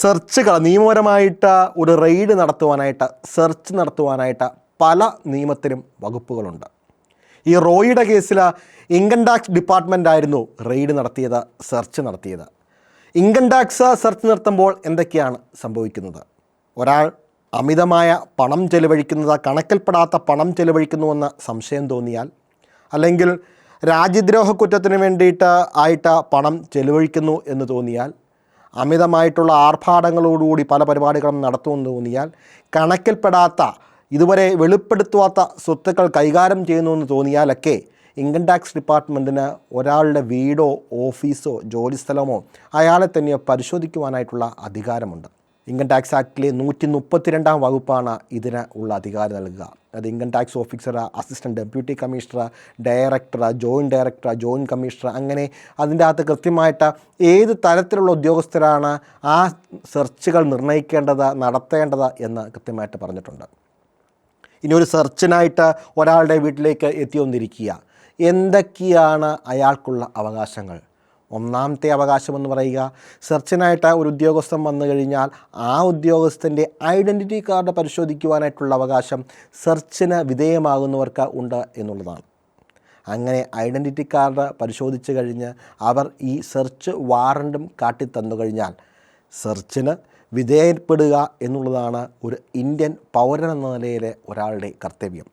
സെർച്ചുകൾ നിയമപരമായിട്ട് ഒരു raid നടത്തുവാനായിട്ട് search നടത്തുവാനായിട്ട് പല നിയമത്തിനും വകുപ്പുകളുണ്ട്. ഈ റോയിയുടെ കേസിൽ ഇൻകം ടാക്സ് ഡിപ്പാർട്ട്മെന്റ് ആയിരുന്നു റെയ്ഡ് നടത്തിയത് സെർച്ച് നടത്തിയത്. ഇൻകം ടാക്സ് സെർച്ച് നടത്തുമ്പോൾ എന്തൊക്കെയാണ് സംഭവിക്കുന്നത്? ഒരാൾ അമിതമായ പണം ചെലവഴിക്കുന്നത് കണക്കിൽപ്പെടാത്ത പണം ചെലവഴിക്കുന്നുവെന്ന് സംശയം തോന്നിയാൽ അല്ലെങ്കിൽ രാജ്യദ്രോഹ കുറ്റത്തിന് വേണ്ടിയിട്ട് ആയിട്ട് പണം ചെലവഴിക്കുന്നു എന്ന് തോന്നിയാൽ അമിതമായിട്ടുള്ള ആർഭാടങ്ങളോടുകൂടി പല പരിപാടികളും നടത്തുമെന്ന് തോന്നിയാൽ കണക്കിൽപ്പെടാത്ത ഇതുവരെ വെളിപ്പെടുത്താത്ത സ്വത്തുക്കൾ കൈകാര്യം ചെയ്യുന്നു എന്ന് തോന്നിയാലൊക്കെ ഇൻകം ടാക്സ് ഡിപ്പാർട്ട്മെന്റിന് ഒരാളുടെ വീടോ ഓഫീസോ ജോലിസ്ഥലമോ അയാളെ തന്നെയോ പരിശോധിക്കുവാനായിട്ടുള്ള അധികാരമുണ്ട്. ഇൻകം ടാക്സ് ആക്ടിലെ നൂറ്റി മുപ്പത്തിരണ്ടാം വകുപ്പാണ് ഇതിന് ഉള്ള അധികാരം നൽകുക. അത് ഇൻകം ടാക്സ് ഓഫീസറ അസിസ്റ്റന്റ് ഡെപ്യൂട്ടി കമ്മീഷണറ ഡയറക്ടറാ ജോയിന്റ് ഡയറക്ടറ ജോയിന്റ് കമ്മീഷണർ അങ്ങനെ അതിന്റെ അകത്ത് കൃത്യമായിട്ട് ഏത് തരത്തിലുള്ള ഉദ്യോഗസ്ഥരാണ് ആ സെർച്ചുകൾ നിർണയിക്കേണ്ടത് നടത്തേണ്ടത് എന്ന് കൃത്യമായിട്ട് പറഞ്ഞിട്ടുണ്ട്. ഇനി ഒരു സെർച്ചിനായിട്ട് ഒരാളുടെ വീട്ടിലേക്ക് എത്തി എത്തിയൊന്നിരിക്കുക. എന്തൊക്കെയാണ് അയാൾക്കുള്ള അവകാശങ്ങൾ? ഒന്നാമത്തെ അവകാശം എന്ന് പറയുക. സെർച്ചിനായിട്ട് ഒരു ഉദ്യോഗസ്ഥൻ വന്നു കഴിഞ്ഞാൽ ആ ഉദ്യോഗസ്ഥന്റെ ഐഡന്റിറ്റി കാർഡ് പരിശോധിക്കുവാനായിട്ടുള്ള അവകാശം സെർച്ചിന് വിധേയമാകുന്നവർക്ക് ഉണ്ട് എന്നുള്ളതാണ്. അങ്ങനെ ഐഡന്റിറ്റി കാർഡ് പരിശോധിച്ച് കഴിഞ്ഞ് അവർ ഈ സെർച്ച് വാറണ്ടും കാട്ടിത്തന്നു കഴിഞ്ഞാൽ സെർച്ചിന് വിധേയപ്പെടുക എന്നുള്ളതാണ് ഒരു ഇന്ത്യൻ പൗരൻ എന്ന നിലയിലെ ഒരാളുടെ കർത്തവ്യം.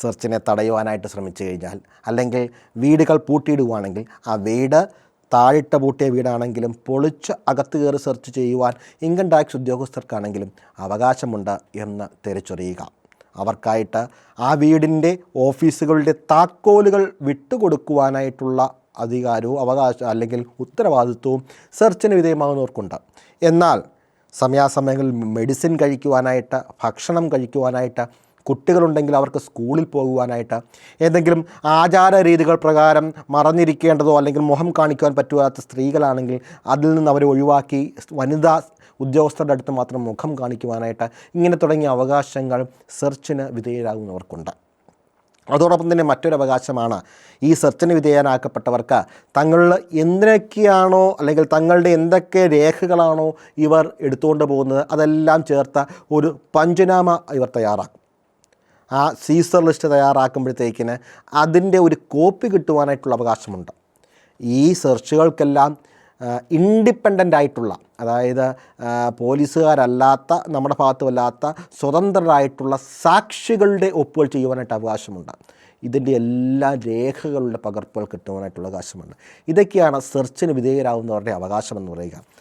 സെർച്ചിനെ തടയുവാനായിട്ട് ശ്രമിച്ചു കഴിഞ്ഞാൽ അല്ലെങ്കിൽ വീടുകൾ പൂട്ടിയിടുകയാണെങ്കിൽ ആ വീട് താഴിട്ട പൂട്ടിയ വീടാണെങ്കിലും പൊളിച്ച് അകത്ത് കയറി സെർച്ച് ചെയ്യുവാൻ ഇൻകം ടാക്സ് ഉദ്യോഗസ്ഥർക്കാണെങ്കിലും അവകാശമുണ്ട് എന്ന് തിരിച്ചറിയുക. അവർക്കായിട്ട് ആ വീടിന്റെ ഓഫീസുകളുടെ താക്കോലുകൾ വിട്ടുകൊടുക്കുവാനായിട്ടുള്ള അധികാരവും അവകാശം അല്ലെങ്കിൽ ഉത്തരവാദിത്വവും സെർച്ചിന് വിധേയമാകുന്നവർക്കുണ്ട്. എന്നാൽ സമയാസമയങ്ങളിൽ മെഡിസിൻ കഴിക്കുവാനായിട്ട് ഭക്ഷണം കഴിക്കുവാനായിട്ട് കുട്ടികളുണ്ടെങ്കിൽ അവർക്ക് സ്കൂളിൽ പോകുവാനായിട്ട് ഏതെങ്കിലും ആചാര രീതികൾ പ്രകാരം മറഞ്ഞിരിക്കേണ്ടതോ അല്ലെങ്കിൽ മുഖം കാണിക്കുവാൻ പറ്റുവാത്ത സ്ത്രീകളാണെങ്കിൽ അതിൽ നിന്ന് അവരെ ഒഴിവാക്കി വനിതാ ഉദ്യോഗസ്ഥരുടെ അടുത്ത് മാത്രം മുഖം കാണിക്കുവാനായിട്ട് ഇങ്ങനെ തുടങ്ങിയ അവകാശങ്ങൾ സെർച്ചിന് വിധേയരാകുന്നവർക്കുണ്ട്. അതോടൊപ്പം തന്നെ മറ്റൊരു അവകാശമാണ് ഈ സെർച്ചിന് വിധേയനാക്കപ്പെട്ടവർക്ക് തങ്ങൾ എന്തൊക്കെയാണോ അല്ലെങ്കിൽ തങ്ങളുടെ എന്തൊക്കെ രേഖകളാണോ ഇവർ എടുത്തുകൊണ്ട് പോകുന്നത് അതെല്ലാം ചേർത്ത ഒരു പഞ്ചനാമ ഇവർ തയ്യാറാക്കും. ആ സീസർ ലിസ്റ്റ് തയ്യാറാക്കുമ്പോഴത്തേക്കിന് അതിന്റെ ഒരു കോപ്പി കിട്ടുവാനായിട്ടുള്ള അവകാശമുണ്ട്. ഈ സെർച്ചുകൾക്കെല്ലാം ഇൻഡിപെൻഡന്റ് ആയിട്ടുള്ള അതായത് പോലീസുകാരല്ലാത്ത നമ്മുടെ ഭാഗത്തുമല്ലാത്ത സ്വതന്ത്രരായിട്ടുള്ള സാക്ഷികളുടെ ഒപ്പുകൾ ചെയ്യുവാനായിട്ട് അവകാശമുണ്ട്. ഇതിന്റെ എല്ലാ രേഖകളുടെ പകർപ്പുകൾ കിട്ടുവാനായിട്ടുള്ള അവകാശമുണ്ട്. ഇതൊക്കെയാണ് സെർച്ചിന് വിധേയരാകുന്നവരുടെ അവകാശം എന്ന് പറയുക.